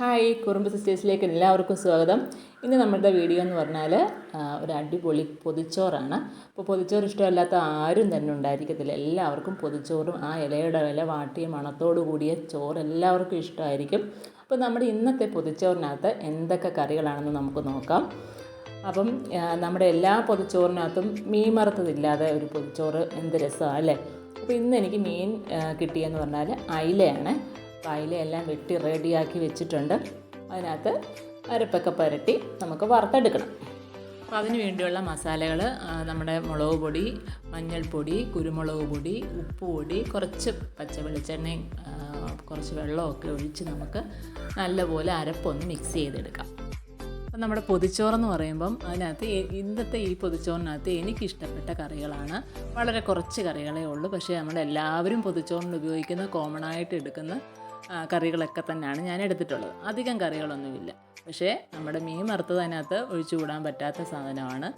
Hi കുറുമ്പ് സിസ്റ്റേഴ്സിലേക്ക് എല്ലാവർക്കും സ്വാഗതം. ഇന്ന് നമ്മുടെ വീഡിയോ എന്ന് പറഞ്ഞാൽ ഒരു അടിപൊളി പൊതിച്ചോറാണ്. അപ്പോൾ പൊതിച്ചോറ് ഇഷ്ടമല്ലാത്ത ആരും തന്നെ ഉണ്ടായിരിക്കത്തില്ല. എല്ലാവർക്കും പൊതിച്ചോറും ആ ഇലയുടെ ഇല വാട്ടിയ മണത്തോടു കൂടിയ ചോറ് എല്ലാവർക്കും ഇഷ്ടമായിരിക്കും. അപ്പോൾ നമ്മുടെ ഇന്നത്തെ പൊതിച്ചോറിനകത്ത് എന്തൊക്കെ കറികളാണെന്ന് നമുക്ക് നോക്കാം. അപ്പം നമ്മുടെ എല്ലാ പൊതിച്ചോറിനകത്തും മീൻ മറുത്തതില്ലാതെ ഒരു പൊതിച്ചോറ് എന്ത് രസമാണ് അല്ലേ? അപ്പോൾ ഇന്ന് എനിക്ക് മീൻ കിട്ടിയെന്ന് പറഞ്ഞാൽ അയിലയാണ്. എല്ലാം വെട്ടി റെഡിയാക്കി വെച്ചിട്ടുണ്ട്. അതിനകത്ത് അരപ്പൊക്കെ പുരട്ടി നമുക്ക് വറുത്തെടുക്കണം. അപ്പോൾ അതിന് വേണ്ടിയുള്ള മസാലകൾ നമ്മുടെ മുളക് പൊടി മഞ്ഞൾപ്പൊടി കുരുമുളക് പൊടി ഉപ്പ് പൊടി കുറച്ച് പച്ച വെളിച്ചെണ്ണയും കുറച്ച് വെള്ളമൊക്കെ ഒഴിച്ച് നമുക്ക് നല്ലപോലെ അരപ്പൊന്ന് മിക്സ് ചെയ്തെടുക്കാം. അപ്പം നമ്മുടെ പൊതിച്ചോറെന്ന് പറയുമ്പം അതിനകത്ത് ഇന്നത്തെ ഈ പൊതിച്ചോറിനകത്ത് എനിക്കിഷ്ടപ്പെട്ട കറികളാണ്. വളരെ കുറച്ച് കറികളേ ഉള്ളൂ. പക്ഷേ നമ്മളെല്ലാവരും പൊതിച്ചോറിന് ഉപയോഗിക്കുന്ന കോമൺ ആയിട്ട് എടുക്കുന്ന കറികളൊക്കെ തന്നെയാണ് ഞാൻ എടുത്തിട്ടുള്ളത്. അധികം കറികളൊന്നുമില്ല. പക്ഷേ നമ്മുടെ മീൻ വറുത്തത് അതിനകത്ത് ഒഴിച്ചുകൂടാൻ പറ്റാത്ത സാധനമാണ്.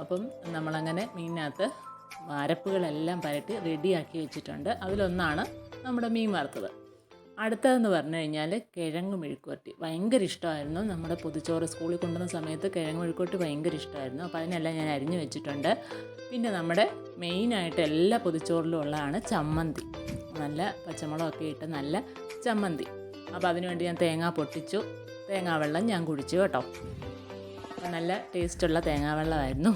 അപ്പം നമ്മളങ്ങനെ മീനിനകത്ത് അരപ്പുകളെല്ലാം പരട്ടി റെഡിയാക്കി വെച്ചിട്ടുണ്ട്. അതിലൊന്നാണ് നമ്മുടെ മീൻ വറുത്തത്. അടുത്തതെന്ന് പറഞ്ഞു കഴിഞ്ഞാൽ കിഴങ്ങ് മെഴുക്കുവരട്ടി. ഭയങ്കര ഇഷ്ടമായിരുന്നു. നമ്മുടെ പൊതിച്ചോറ് സ്കൂളിൽ കൊണ്ടുവന്ന സമയത്ത് കിഴങ്ങ് മെഴുക്കുവരട്ടി ഭയങ്കര ഇഷ്ടമായിരുന്നു. അപ്പോൾ അതിനെല്ലാം ഞാൻ അരിഞ്ഞു വെച്ചിട്ടുണ്ട്. പിന്നെ നമ്മുടെ മെയിനായിട്ട് എല്ലാ പൊതിച്ചോറിലും ഉള്ളതാണ് ചമ്മന്തി. നല്ല പച്ചമുളകൊക്കെ ഇട്ട് നല്ല ചമ്മന്തി. അപ്പോൾ അതിനുവേണ്ടി ഞാൻ തേങ്ങ പൊട്ടിച്ചു. തേങ്ങാവെള്ളം ഞാൻ കുടിച്ചു കേട്ടോ. നല്ല ടേസ്റ്റുള്ള തേങ്ങാ വെള്ളമായിരുന്നു.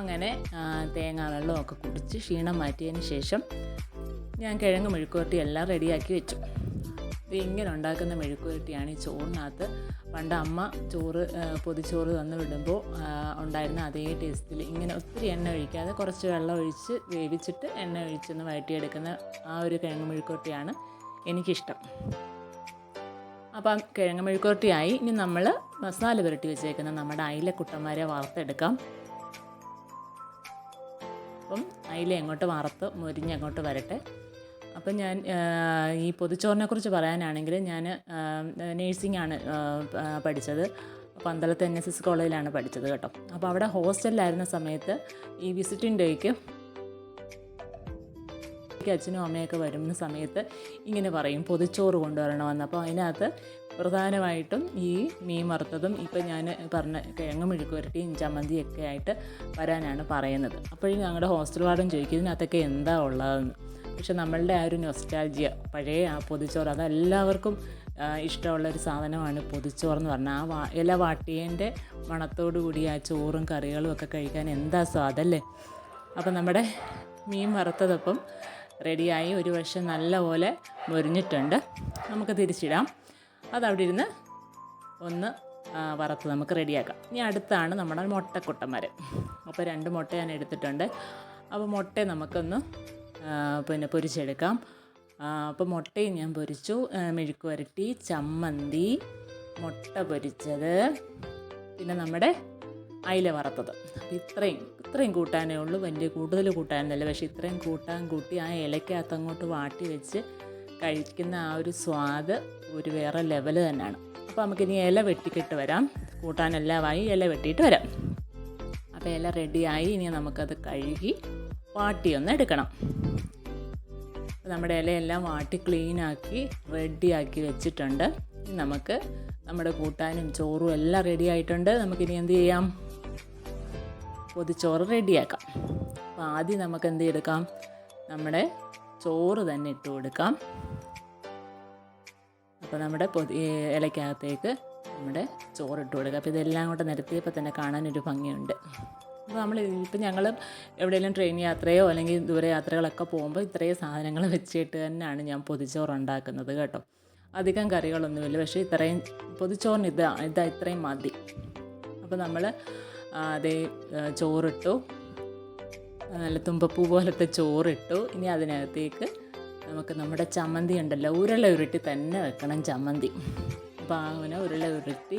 അങ്ങനെ തേങ്ങാവെള്ളമൊക്കെ തേങ്ങാ വെള്ളമൊക്കെ കുടിച്ച് ക്ഷീണം മാറ്റിയതിന് ശേഷം ഞാൻ കിഴങ്ങ് മെഴുക്കുവരട്ടി എല്ലാം റെഡിയാക്കി വെച്ചു. ഇത് ഇങ്ങനെ ഉണ്ടാക്കുന്ന മെഴുക്കുവരട്ടിയാണ് ഈ ചോറിനകത്ത്. പണ്ട് അമ്മ ചോറ് പൊതിച്ചോറ് തന്ന് വിടുമ്പോൾ ഉണ്ടായിരുന്ന അതേ ടേസ്റ്റിൽ ഇങ്ങനെ ഒത്തിരി എണ്ണ ഒഴിക്കാതെ കുറച്ച് വെള്ളം ഒഴിച്ച് വേവിച്ചിട്ട് എണ്ണ ഒഴിച്ചൊന്ന് വഴറ്റിയെടുക്കുന്ന ആ ഒരു കിഴങ്ങ് മെഴുക്കുവരട്ടിയാണ്. എനിക്കിഷ്ടം. അപ്പം കിഴങ്ങ് മെഴുക്കുരട്ടിയായി ഇനി നമ്മൾ മസാല പുരട്ടി വെച്ചേക്കുന്ന നമ്മുടെ അയിലക്കുട്ടന്മാരെ വറുത്തെടുക്കാം. അപ്പം അയില എങ്ങോട്ട് വറുത്ത് മുരിഞ്ഞ് അങ്ങോട്ട് വരട്ടെ. അപ്പം ഞാൻ ഈ പൊതിച്ചോറിനെക്കുറിച്ച് പറയാനാണെങ്കിൽ ഞാൻ നേഴ്സിംഗ് ആണ് പഠിച്ചത്. പന്തളത്ത് എൻ എസ് എസ് കോളേജിലാണ് പഠിച്ചത് കേട്ടോ. അപ്പോൾ അവിടെ ഹോസ്റ്റലിലായിരുന്ന സമയത്ത് ഈ വിസിറ്റിംഗ് ഡേക്ക് എനിക്ക് അച്ഛനും അമ്മയൊക്കെ വരുന്ന സമയത്ത് ഇങ്ങനെ പറയും പൊതിച്ചോറ് കൊണ്ടുവരണമെന്ന്. അപ്പോൾ അതിനകത്ത് പ്രധാനമായിട്ടും ഈ മീൻ വറുത്തതും ഇപ്പം ഞാൻ പറഞ്ഞ കിഴങ്ങ് മെഴുക്കുവരട്ടിയും ചമ്മന്തിയൊക്കെ ആയിട്ട് വരാനാണ് പറയുന്നത്. അപ്പോഴും ഞങ്ങളുടെ ഹോസ്റ്റൽ വാർഡൻ ചോദിക്കും ഇതിനകത്തൊക്കെ എന്താ ഉള്ളതെന്ന്? പക്ഷെ നമ്മളുടെ ആ ഒരു നൊസ്റ്റാൾജിയ പഴയ ആ പൊതിച്ചോറ് അതെല്ലാവർക്കും ഇഷ്ടമുള്ള ഒരു സാധനമാണ് പൊതിച്ചോറെന്ന് പറഞ്ഞാൽ. ആ വാ ഇല വാട്ടിയതിന്റെ മണത്തോടു കൂടി ആ ചോറും കറികളും ഒക്കെ കഴിക്കാൻ എന്താ സ്വാദല്ലേ അപ്പം നമ്മുടെ മീൻ വറുത്തതപ്പം റെഡിയായി ഒരു വശം നല്ലപോലെ മൊരിഞ്ഞിട്ടുണ്ട്. നമുക്ക് തിരിച്ചിടാം. അതവിടെ ഇരുന്ന് ഒന്ന് വറുത്ത് നമുക്ക് റെഡിയാക്കാം. ഇനി അടുത്താണ് നമ്മുടെ മുട്ടക്കുട്ടന്മാർ അപ്പോൾ രണ്ട് മുട്ട ഞാൻ എടുത്തിട്ടുണ്ട്. അപ്പോൾ മുട്ട നമുക്കൊന്ന് പിന്നെ പൊരിച്ചെടുക്കാം. അപ്പോൾ മുട്ടയും ഞാൻ പൊരിച്ചു. മെഴുക്ക് വരട്ടി ചമ്മന്തി മുട്ട പൊരിച്ചത്. പിന്നെ നമ്മുടെ അയില വറുത്തത്. ഇത്രയും ഇത്രയും കൂട്ടാനേ ഉള്ളൂ. വലിയ കൂടുതൽ കൂട്ടാനല്ല പക്ഷേ ഇത്രയും കൂട്ടാൻ കൂട്ടി ആ ഇലക്കകത്ത് അങ്ങോട്ട് വാട്ടി വെച്ച് കഴിക്കുന്ന ആ ഒരു സ്വാദ് ഒരു വേറെ ലെവൽ തന്നെയാണ്. അപ്പോൾ നമുക്കിനി ഇല വെട്ടിക്കിട്ട് വരാം. കൂട്ടാനെല്ലാമായി ഇല വെട്ടിയിട്ട് വരാം. അപ്പോൾ ഇല റെഡിയായി ഇനി നമുക്കത് കഴുകി വാട്ടിയൊന്ന് എടുക്കണം. നമ്മുടെ ഇലയെല്ലാം വാട്ടി ക്ലീനാക്കി റെഡിയാക്കി വെച്ചിട്ടുണ്ട്. നമുക്ക് നമ്മുടെ കൂട്ടാനും ചോറും എല്ലാം റെഡി ആയിട്ടുണ്ട്. നമുക്കിനി എന്ത് ചെയ്യാം? പൊതിച്ചോറ് റെഡിയാക്കാം. അപ്പോൾ ആദ്യം നമുക്ക് എന്ത് എടുക്കാം നമ്മുടെ ചോറ് തന്നെ ഇട്ട് കൊടുക്കാം. അപ്പോൾ നമ്മുടെ പൊതി ഇലയ്ക്കകത്തേക്ക് നമ്മുടെ ചോറ് ഇട്ട് കൊടുക്കുക അപ്പോൾ ഇതെല്ലാം കൂടെ നിരത്തിയപ്പോൾ തന്നെ കാണാനൊരു ഭംഗിയുണ്ട്. അപ്പോൾ നമ്മൾ ഇപ്പം ഞങ്ങൾ എവിടെയെങ്കിലും ട്രെയിൻ യാത്രയോ അല്ലെങ്കിൽ ദൂരയാത്രകളൊക്കെ പോകുമ്പോൾ ഇത്രയും സാധനങ്ങൾ വെച്ചിട്ട് തന്നെയാണ് ഞാൻ പൊതിച്ചോറ് ഉണ്ടാക്കുന്നത് കേട്ടോ. അധികം കറികളൊന്നുമില്ല. പക്ഷേ ഇത്രയും പൊതിച്ചോറിന് ഇതാ ഇതാ ഇത്രയും മതി. അപ്പോൾ നമ്മൾ അതേ ചോറിട്ടു. നല്ല തുമ്പപ്പൂ പോലത്തെ ചോറിട്ടു. ഇനി അതിനകത്തേക്ക് നമുക്ക് നമ്മുടെ ചമ്മന്തി ഉണ്ടല്ലോ ഉരുള ഉരുട്ടി തന്നെ വെക്കണം ചമ്മന്തി. അപ്പോൾ അങ്ങനെ ഉരുള ഉരുട്ടി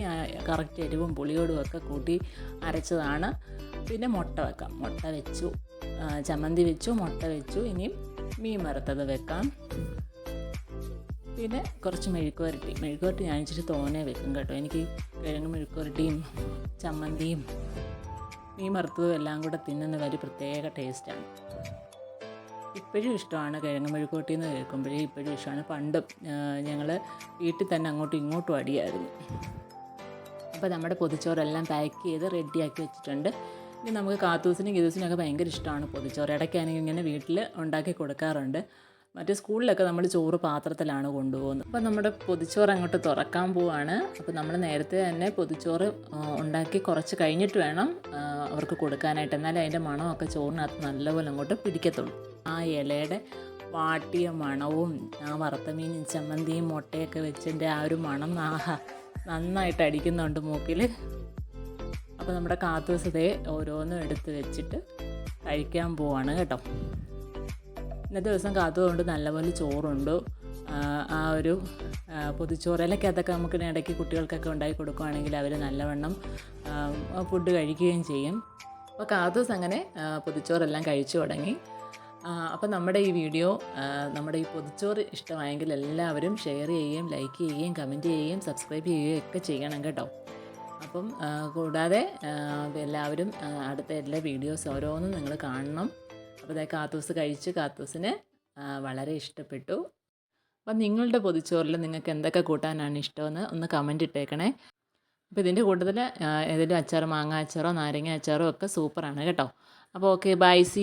കറക്റ്റ് എരിവും പുളിയോടും ഒക്കെ കൂട്ടി അരച്ചതാണ്. പിന്നെ മുട്ട വെക്കാം. മുട്ട വെച്ചു. ചമ്മന്തി വെച്ചു മുട്ട വെച്ചു. ഇനിയും മീൻ വറുത്തത് വെക്കാം. പിന്നെ കുറച്ച് മെഴുക്ക് വരട്ടി. മെഴുക്ക് വരട്ടി ഞാൻ ഇച്ചിരി തോനെ വെക്കും കേട്ടോ. എനിക്ക് കിഴങ്ങ് മെഴുക്ക് വരട്ടിയും ചമ്മന്തിയും മീൻ വറുത്തതും എല്ലാം കൂടെ തിന്നുന്ന ഒരു പ്രത്യേക ടേസ്റ്റാണ്. ഇപ്പോഴും ഇഷ്ടമാണ് കിഴങ്ങ് മെഴുക്കുവരട്ടി എന്ന് കേൾക്കുമ്പോഴേ ഇപ്പോഴും ഇഷ്ടമാണ്. പണ്ടും ഞങ്ങൾ വീട്ടിൽ തന്നെ അങ്ങോട്ടും ഇങ്ങോട്ടും അടിയായിരുന്നു. അപ്പോൾ നമ്മുടെ പൊതിച്ചോറെല്ലാം പാക്ക് ചെയ്ത് റെഡിയാക്കി വെച്ചിട്ടുണ്ട്. ഇനി നമുക്ക് കാത്തൂസിനും ഗീതൂസിനൊക്കെ ഭയങ്കര ഇഷ്ടമാണ് പൊതിച്ചോറ്. ഇടയ്ക്കാണെങ്കിൽ ഇങ്ങനെ വീട്ടിൽ ഉണ്ടാക്കി കൊടുക്കാറുണ്ട്. മറ്റേ സ്കൂളിലൊക്കെ നമ്മൾ ചോറ് പാത്രത്തിലാണ് കൊണ്ടുപോകുന്നത്. അപ്പോൾ നമ്മുടെ പൊതിച്ചോറ് അങ്ങോട്ട് തുറക്കാൻ പോവാണ്. അപ്പോൾ നമ്മൾ നേരത്തെ തന്നെ പൊതിച്ചോറ് ഉണ്ടാക്കി കുറച്ച് കഴിഞ്ഞിട്ട് വേണം അവർക്ക് കൊടുക്കാനായിട്ട്. എന്നാലേ അതിന്റെ മണമൊക്കെ ചോറിനകത്ത് നല്ലപോലെ അങ്ങോട്ട് പിടിക്കത്തുള്ളൂ. ആ ഇലയുടെ വാട്ടിയ മണവും ആ വറുത്ത മീനും ചമ്മന്തിയും മുട്ടയൊക്കെ വെച്ചതിന്റെ ആ ഒരു മണം ആഹാ നന്നായിട്ട് അടിക്കുന്നുണ്ട് മൂക്കിൽ. അപ്പോൾ നമ്മുടെ കാത്തുവസതയെ ഓരോന്നും എടുത്ത് വെച്ചിട്ട് കഴിക്കാൻ പോവാണ് കേട്ടോ. ഇന്നത്തെ ദിവസം കാത്തുകൊണ്ട് നല്ലപോലെ ചോറുണ്ട്. ആ, ഒരു പൊതിച്ചോറ് ഇലക്കകത്തൊക്കെ നമുക്ക് ഇടയ്ക്ക് കുട്ടികൾക്കൊക്കെ ഉണ്ടാക്കി കൊടുക്കുകയാണെങ്കിൽ അവർ നല്ലവണ്ണം ഫുഡ് കഴിക്കുകയും ചെയ്യും. അപ്പോൾ കാത്തൂസ് അങ്ങനെ പൊതിച്ചോറെല്ലാം കഴിച്ചു തുടങ്ങി. അപ്പോൾ നമ്മുടെ ഈ വീഡിയോ നമ്മുടെ ഈ പൊതിച്ചോറ് ഇഷ്ടമായെങ്കിൽ എല്ലാവരും ഷെയർ ചെയ്യുകയും ലൈക്ക് ചെയ്യുകയും കമന്റ് ചെയ്യുകയും സബ്സ്ക്രൈബ് ചെയ്യുകയും ഒക്കെ ചെയ്യണം കേട്ടോ. അപ്പം കൂടാതെ എല്ലാവരും അടുത്ത എല്ലാ വീഡിയോസ് ഓരോന്നും നിങ്ങൾ കാണണം. അപ്പോൾ കാത്തൂസ് കഴിച്ച്. കാത്തൂസിന് വളരെ ഇഷ്ടപ്പെട്ടു. അപ്പം നിങ്ങളുടെ പൊതിച്ചോറിൽ നിങ്ങൾക്ക് എന്തൊക്കെ കൂട്ടാനാണ് ഇഷ്ടമെന്ന് ഒന്ന് കമന്റ് ഇട്ടേക്കണേ. അപ്പോൾ ഇതിന്റെ കൂട്ടത്തിൽ ഏതെങ്കിലും അച്ചാർ മാങ്ങ അച്ചാറോ നാരങ്ങ അച്ചാറോ ഒക്കെ സൂപ്പറാണ് കേട്ടോ. അപ്പോൾ ഓക്കെ ബൈ സി